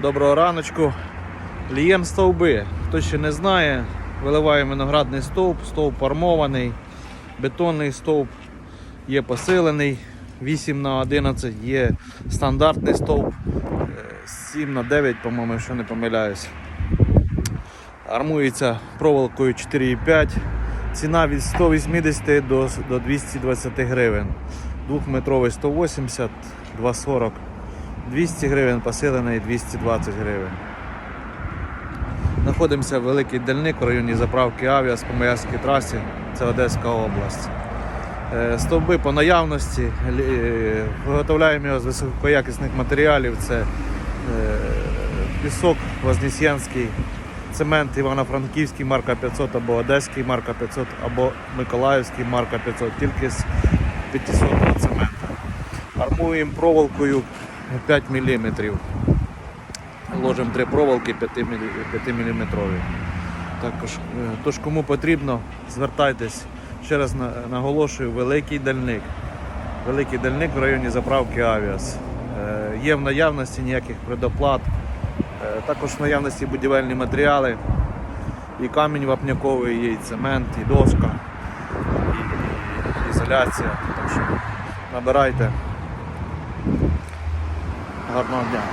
Доброго раночку. Лієм стовби. Хто ще не знає, виливаємо виноградний стовп, стовп армований, бетонний стовп є посилений, 8 на 11 є стандартний стовп, е, 7 на 9, по-моєму, якщо не помиляюсь. Армується проволокою 4,5. Ціна від 180 до, до 220 гривень. Двохметровий 180, 240, 200 гривень, посилений 220 гривень. Знаходимося в Великий Дальник в районі заправки Авіас по Маярській трасі, це Одеська область. Е, Стовби по наявності, е, виготовляємо його з високоякісних матеріалів. Це е, пісок Вознесенський, цемент Івано-Франківський марка 500 або Одеський марка 500, або Миколаївський марка 500, тільки з 500 цементу. Армуємо проволокою 5 мм. Ложимо три проволоки 5 мм. Також, е, тож кому потрібно, звертайтесь. Ще раз наголошую, великий дальник. Великий дальник в районі заправки Авіас. Е, Є в наявності ніяких предоплат. Е, Також в наявності будівельні матеріали. І камінь вапняковий, є, і цемент, і доска, і ізоляція. Так що набирайте. นะครับนอกจาก